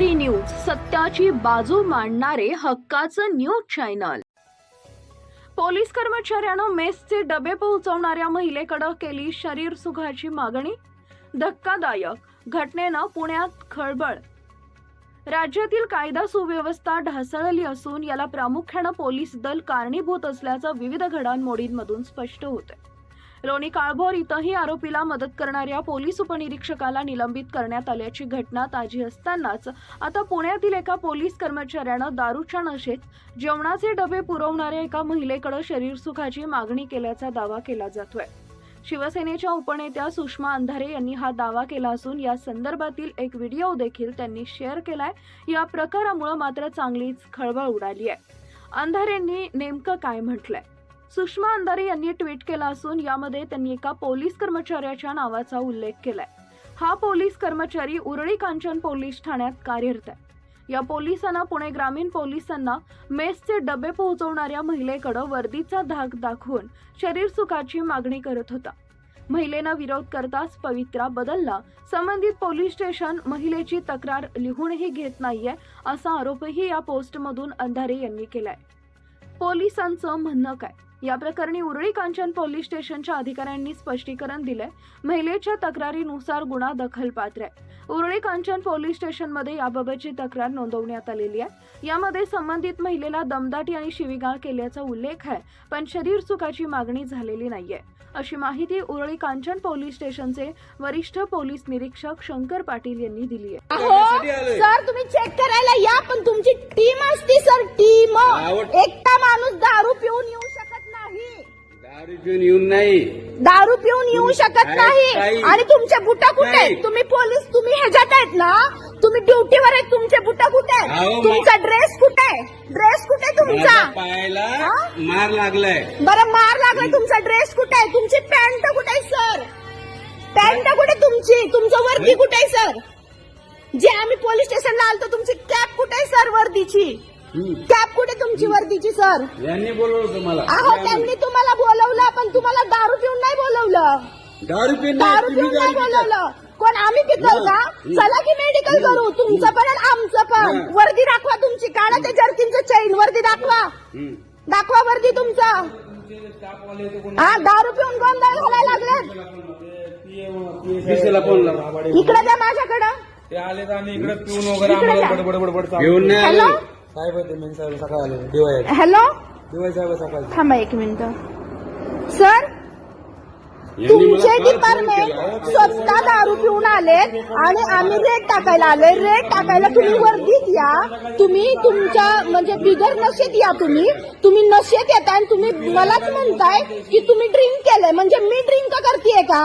Free news सत्याची बाजू मांडणारे हक्काचं न्यूज चॅनल. पोलीस कर्मचाऱ्यानं मेसचे डबे पोहोचवणाऱ्या महिलेकडे केली शरीर सुखाची मागणी? धक्कादायक घटनेनं पुण्यात खळबळ. राज्यातील कायदा सुव्यवस्था ढासळली असून याला प्रामुख्यानं पोलीस दल कारणीभूत असल्याचं विविध घडामोडींमधून स्पष्ट होतंय. लोणी काळभोर इथंही आरोपीला मदत करणाऱ्या पोलीस उपनिरीक्षकाला निलंबित करण्यात आल्याची घटना ताजी असतानाच आता पुण्यातील एका पोलीस कर्मचाऱ्यानं दारूच्या नशेत जेवणाचे डबे पुरवणाऱ्या एका महिलेकडे शरीर सुखाची मागणी केल्याचा दावा केला जातोय. शिवसेनेच्या उपनेत्या सुषमा अंधारे यांनी हा दावा केला असून या संदर्भातील एक व्हिडिओ देखील त्यांनी शेअर केलाय. या प्रकारामुळे मात्र चांगलीच खळबळ उडाली आहे अंधारेंनी नेमकं काय म्हटलंय? सुषमा अंधारे यांनी ट्विट केला असून यामध्ये त्यांनी एका पोलीस कर्मचाऱ्याच्या नावाचा उल्लेख केलाय. हा पोलीस कर्मचारी उरळी कांचन पोलीस ठाण्यात कार्यरत आहे. या पोलिसांना पुणे ग्रामीण पोलिसांना मेसचे डबे पोहोचवणाऱ्या महिलेकडे वर्दीचा धाक दाखवून शरीर सुखाची मागणी करत होता. महिलेनं विरोध करताच पवित्रा बदलला. संबंधित पोलीस स्टेशन महिलेची तक्रार लिहूनही घेत नाहीये असा आरोपही या पोस्टमधून अंधारे यांनी केलाय. पोलिसांचं म्हणणं काय? या प्रकरणी उरळी कांचन पोलीस स्टेशनच्या अधिकाऱ्यांनी स्पष्टीकरण दिलंय. महिलेच्या तक्रारीनुसार गुन्हा दखलपात्र आहे. उरळी कांचन पोलीस स्टेशनमध्ये याबाबतची तक्रार नोंदवण्यात आलेली आहे. यामध्ये संबंधित महिलेला दमदाटी आणि शिवीगाळ केल्याचा उल्लेख आहे पण शरीर सुखाची मागणी झालेली नाहीये. अशी माहिती उरळी कांचन पोलीस स्टेशनचे वरिष्ठ पोलीस निरीक्षक शंकर पाटील यांनी दिली आहे सर तुम्ही चेक करायला या पण तुमची टीम असती सर टीम एकटा माणूस दारू पिऊन येऊ शकत नाही दारू पिऊन येऊन नाही. दारू पिऊन येऊ शकत नाही. आणि तुमचे बुटा कुठे आहेत. तुम्ही पोलीस तुम्ही ह्याच्यात आहेत ना? तुम्ही ड्युटीवर आहेत तुमचे बुटा कुठे आहेत? तुमचा ड्रेस कुठे आहे? ड्रेस कुठे आहे तुमचा? माझ्या पायाला हा? मार लागलाय. बरं मार लागला तुमचा ड्रेस कुठे आहे? तुमची पॅन्ट कुठे आहे सर? पॅन्ट कुठे तुमची? तुमचं वर्दी कुठे आहे सर? जे आम्ही पोलीस स्टेशनला आलतो तुमची कॅप कुठे आहे सर वर्दीची हम्म. कॅप कुठे तुमची वर्दीची सर? यांनी बोलवलं तुम्हाला. अहो त्यांनी तुम्हाला बोलवलं पण तुम्हाला दारू पिऊन नाही बोलवलं. दारू पिऊन दारू पिऊन तुम्ही नाही. बोलवलं. कोण आम्ही पितो का. चला की मेडिकल करू तुमचं पण आणि आमचं पण. वर्दी दाखवा तुमची काढा ते जर्किनचं चैन वर्दी दाखवा. दाखवा वर्दी तुमचा. हा दारू पिऊन गोंधळ घालायला लागले पिसेला फोन लावा. इकडे द्या माझ्याकडं. ते आले तर आम्ही इकडे पिऊन वगैरे आम्हाला बडबड बडबड हॅलो. साहेब होते मेन साहेब सकाळी आले. दिवाळी हॅलो? दिवाळी साहेब सकाळी. थांबा एक मिनिट. सर तुमचे डिपार्टमेंट. स्वतः दारू पिऊन आलेत आणि आम्ही रेट टाकायला आलोय. रेट टाकायला तुम्ही वर्दीत या. तुम्ही तुमच्या म्हणजे बिगर नशेत या तुम्ही. तुम्ही नशेत येताय आणि तुम्ही मलाच म्हणताय की तुम्ही ड्रिंक केलंय. म्हणजे मी ड्रिंक करतेय का?